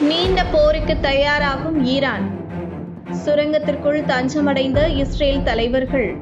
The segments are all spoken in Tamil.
நீண்ட போருக்கு தயாராகும் ஈரான். சுரங்கத்திற்குள் தஞ்சமடைந்த இஸ்ரேல் தலைவர்கள்.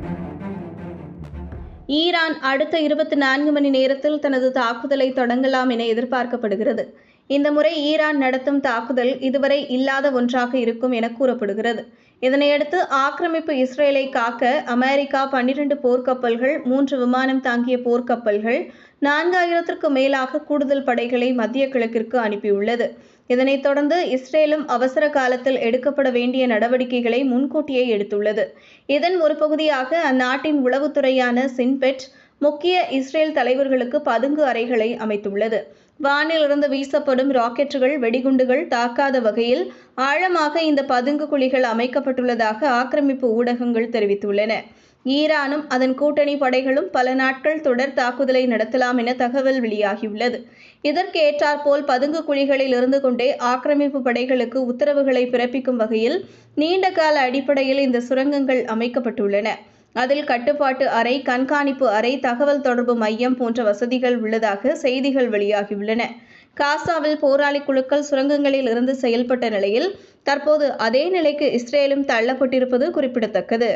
ஈரான் அடுத்த இருபத்தி நான்கு மணி நேரத்தில் தனது தாக்குதலை தொடங்கலாம் என எதிர்பார்க்கப்படுகிறது. இந்த முறை ஈரான் நடத்தும் தாக்குதல் இதுவரை இல்லாத ஒன்றாக இருக்கும் என கூறப்படுகிறது. இதனையடுத்து ஆக்கிரமிப்பு இஸ்ரேலை காக்க அமெரிக்கா பன்னிரண்டு போர்க்கப்பல்கள் மூன்று விமானம் தாங்கிய போர்க்கப்பல்கள் நான்காயிரத்திற்கும் மேலாக கூடுதல் படைகளை மத்திய கிழக்கிற்கு அனுப்பியுள்ளது. இதனைத் தொடர்ந்து இஸ்ரேலும் அவசர காலத்தில் எடுக்கப்பட வேண்டிய நடவடிக்கைகளை முன்கூட்டியே எடுத்துள்ளது. இதன் ஒரு பகுதியாக அந்நாட்டின் உளவுத்துறையான சின்பெட் முக்கிய இஸ்ரேல் தலைவர்களுக்கு பதுங்கு அறைகளை அமைத்துள்ளது. வானிலிருந்து வீசப்படும் ராக்கெட்டுகள் வெடிகுண்டுகள் தாக்காத வகையில் ஆழமாக இந்த பதுங்கு குழிகள் அமைக்கப்பட்டுள்ளதாக ஆக்கிரமிப்பு ஊடகங்கள் தெரிவித்துள்ளன. ஈரானும் அதன் கூட்டணி படைகளும் பல நாட்கள் தொடர் தாக்குதலை நடத்தலாம் என தகவல் வெளியாகியுள்ளது. இதற்கு ஏற்றாற்போல் பதுங்கு குழிகளில் இருந்து கொண்டே ஆக்கிரமிப்பு படைகளுக்கு உத்தரவுகளை பிறப்பிக்கும் வகையில் நீண்ட கால அடிப்படையில் இந்த சுரங்கங்கள் அமைக்கப்பட்டுள்ளன. அதில் கட்டுப்பாட்டு அறை கண்காணிப்பு அறை தகவல் தொடர்பு மையம் போன்ற வசதிகள் உள்ளதாக செய்திகள் வெளியாகியுள்ளன. காசாவில் போராளி குழுக்கள் சுரங்கங்களில் இருந்து செயல்பட்ட நிலையில் தற்போது அதே நிலைக்கு இஸ்ரேலும் தள்ளப்பட்டிருப்பது குறிப்பிடத்தக்கது.